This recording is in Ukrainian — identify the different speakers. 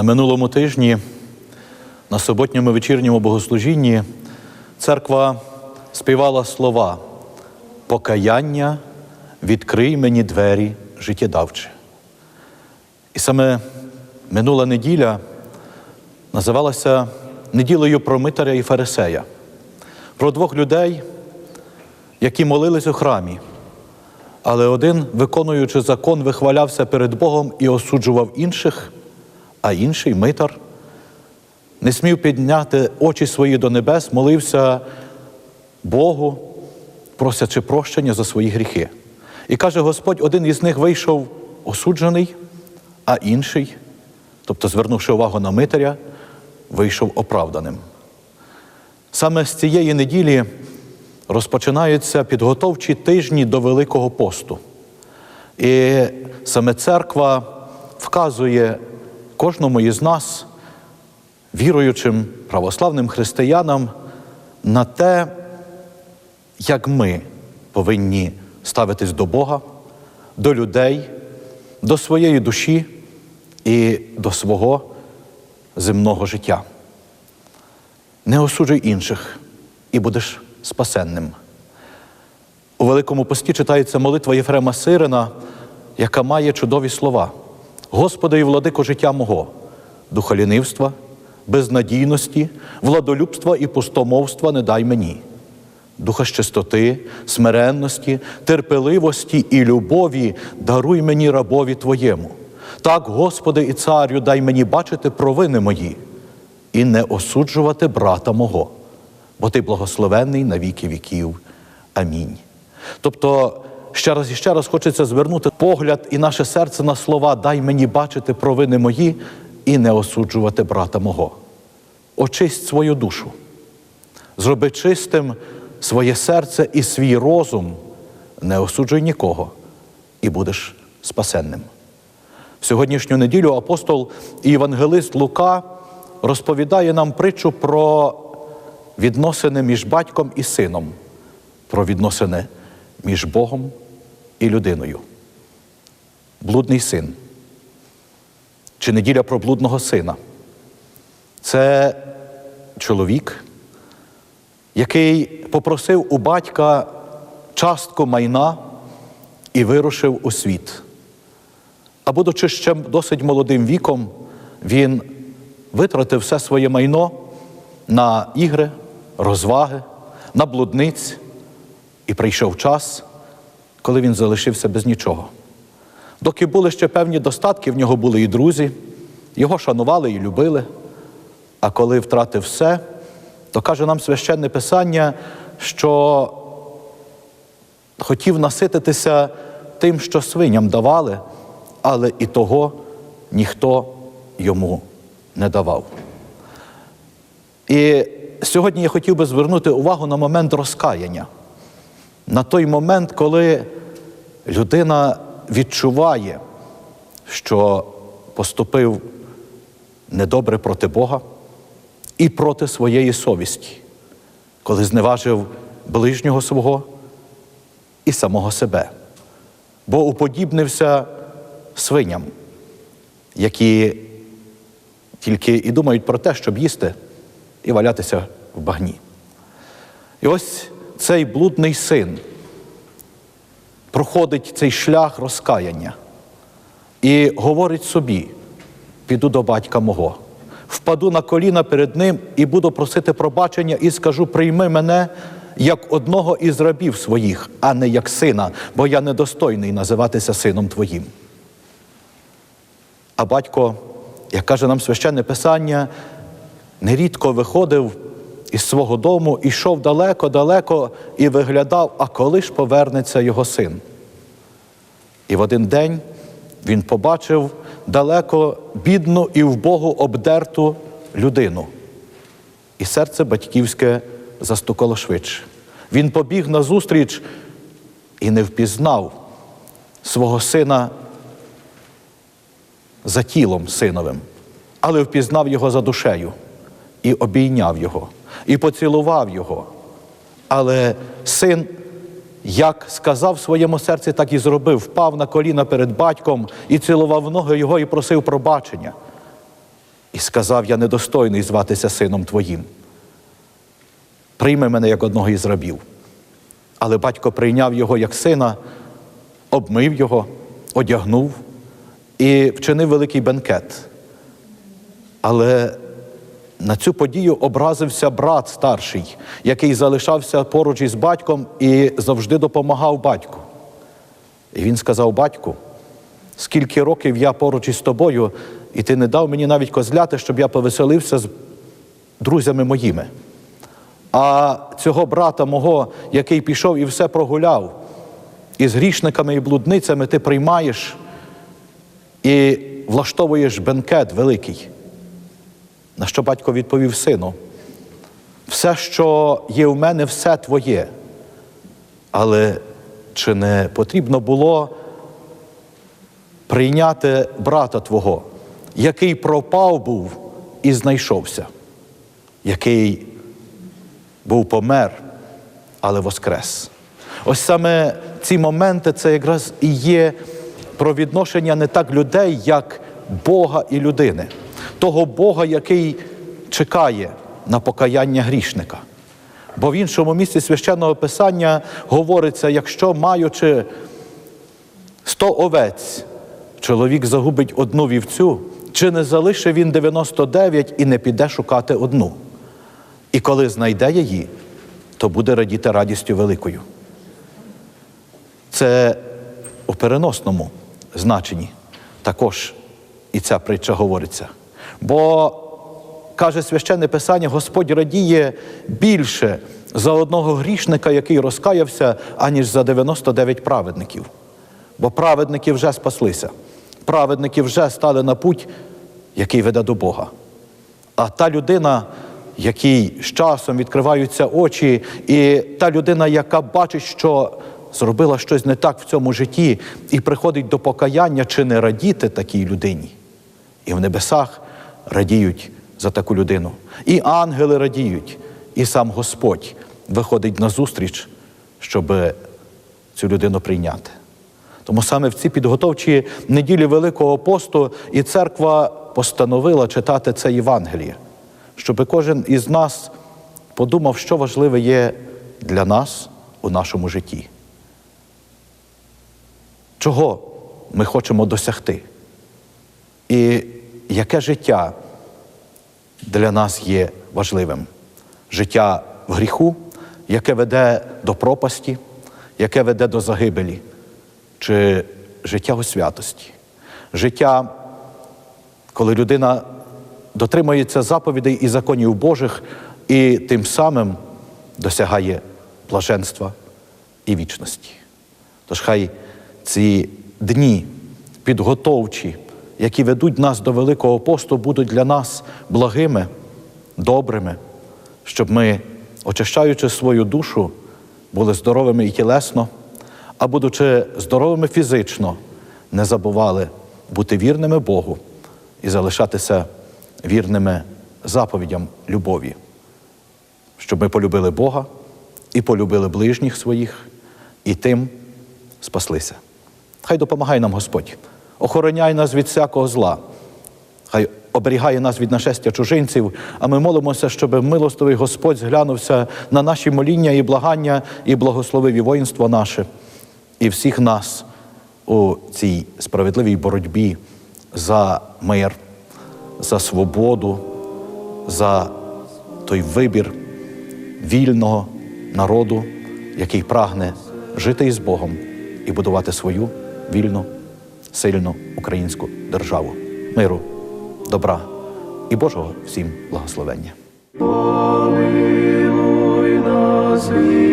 Speaker 1: На минулому тижні, на суботньому вечірньому богослужінні, церква співала слова Покаяння, відкрий мені двері життєдавче. І саме минула неділя називалася неділею про Митаря і Фарисея, про двох людей, які молились у храмі. Але один, виконуючи закон, вихвалявся перед Богом і осуджував інших, а інший митар не смів підняти очі свої до небес, молився Богу, просячи прощення за свої гріхи. І каже Господь, один із них вийшов осуджений, а інший, тобто звернувши увагу на митаря, вийшов оправданим. Саме з цієї неділі розпочинаються підготовчі тижні до Великого посту. І саме церква вказує кожному із нас, віруючим православним християнам, на те, як ми повинні ставитись до Бога, до людей, до своєї душі і до свого земного життя. Не осуджуй інших і будеш спасенним. У Великому пості читається молитва Єфрема Сирина, яка має чудові слова. Господи і владико життя мого, духа лінивства, безнадійності, владолюбства і пустомовства не дай мені, духа чистоти, смиренності, терпеливості і любові даруй мені рабові Твоєму. Так, Господи і Царю, дай мені бачити провини мої і не осуджувати брата мого, бо Ти благословенний на віки віків. Амінь. Тобто, ще раз і ще раз хочеться звернути погляд і наше серце на слова Дай мені бачити провини мої і не осуджувати брата мого. Очисть свою душу, зроби чистим своє серце і свій розум, не осуджуй нікого, і будеш спасенним. В сьогоднішню неділю апостол і євангелист Лука розповідає нам притчу про відносини між батьком і сином, про відносини між Богом і людиною. Блудний син. Чи неділя про блудного сина? Це чоловік, який попросив у батька частку майна і вирушив у світ. А будучи ще досить молодим віком, він витратив все своє майно на ігри, розваги, на блудниць, і прийшов час, коли він залишився без нічого. Доки були ще певні достатки, в нього були і друзі, його шанували і любили. А коли втратив все, то каже нам священне Писання, що хотів насититися тим, що свиням давали, але і того ніхто йому не давав. І сьогодні я хотів би звернути увагу на момент розкаяння, на той момент, коли людина відчуває, що поступив недобре проти Бога і проти своєї совісті, коли зневажив ближнього свого і самого себе, бо уподібнився свиням, які тільки і думають про те, щоб їсти і валятися в багні. І ось цей блудний син проходить цей шлях розкаяння і говорить собі: піду до батька мого, впаду на коліна перед ним і буду просити пробачення, і скажу: прийми мене як одного із рабів своїх, а не як сина, бо я недостойний називатися сином твоїм. А батько, як каже нам священне Писання, нерідко виходив із свого дому, йшов далеко-далеко і виглядав, а коли ж повернеться його син. І в один день він побачив далеко бідну і вбогу обдерту людину. І серце батьківське застукало швидше. Він побіг назустріч і не впізнав свого сина за тілом синовим, але впізнав його за душею і обійняв його, і поцілував його. Але син, як сказав в своєму серці, так і зробив, впав на коліна перед батьком і цілував ноги його і просив пробачення. і сказав: Я недостойний зватися сином твоїм. Прийми мене як одного із рабів. Але батько прийняв його як сина, обмив його, одягнув і вчинив великий бенкет. Але на цю подію образився брат старший, який залишався поруч із батьком і завжди допомагав батьку. І він сказав: батьку, скільки років я поруч із тобою, і ти не дав мені навіть козляти, щоб я повеселився з друзями моїми. А цього брата мого, який пішов і все прогуляв, і з грішниками і блудницями ти приймаєш і влаштовуєш бенкет великий. На що батько відповів сину: все, що є в мене, все твоє. Але чи не потрібно було прийняти брата твого, який пропав був і знайшовся, який був помер, але воскрес. Ось саме ці моменти це якраз і є про відношення не так людей, як Бога і людини, того Бога, який чекає на покаяння грішника. Бо в іншому місці священного писання говориться, якщо маючи сто овець, чоловік загубить одну вівцю, чи не залишить він 99 і не піде шукати одну. І коли знайде її, то буде радіти радістю великою. Це у переносному значенні також і ця притча говориться. Бо, каже священне Писання, Господь радіє більше за одного грішника, який розкаявся, аніж за 99 праведників. Бо праведники вже спаслися, праведники вже стали на путь, який веде до Бога. А та людина, якій з часом відкриваються очі, і та людина, яка бачить, що зробила щось не так в цьому житті, і приходить до покаяння, чи не радіти такій людині. І в небесах радіють за таку людину. І ангели радіють, і сам Господь виходить на зустріч, щоб цю людину прийняти. Тому саме в ці підготовчі неділі Великого посту і церква постановила читати це Євангеліє, щоб кожен із нас подумав, що важливе є для нас у нашому житті. Чого ми хочемо досягти? І яке життя для нас є важливим? Життя в гріху, яке веде до пропасті, яке веде до загибелі, чи життя у святості, життя, коли людина дотримується заповідей і законів Божих, і тим самим досягає блаженства і вічності. Тож хай ці дні підготовчі, які ведуть нас до Великого посту, будуть для нас благими, добрими, щоб ми, очищаючи свою душу, були здоровими і тілесно, а будучи здоровими фізично, не забували бути вірними Богу і залишатися вірними заповідям любові, щоб ми полюбили Бога і полюбили ближніх своїх, і тим спаслися. Хай допомагає нам Господь, охороняй нас від всякого зла, хай оберігає нас від нашестя чужинців, а ми молимося, щоб милостивий Господь зглянувся на наші моління і благання і благословив і воїнство наше, і всіх нас у цій справедливій боротьбі за мир, за свободу, за той вибір вільного народу, який прагне жити із Богом і будувати свою вільну, сильну українську державу, миру, добра і Божого всім благословення.
Speaker 2: Помилуй нас грішних,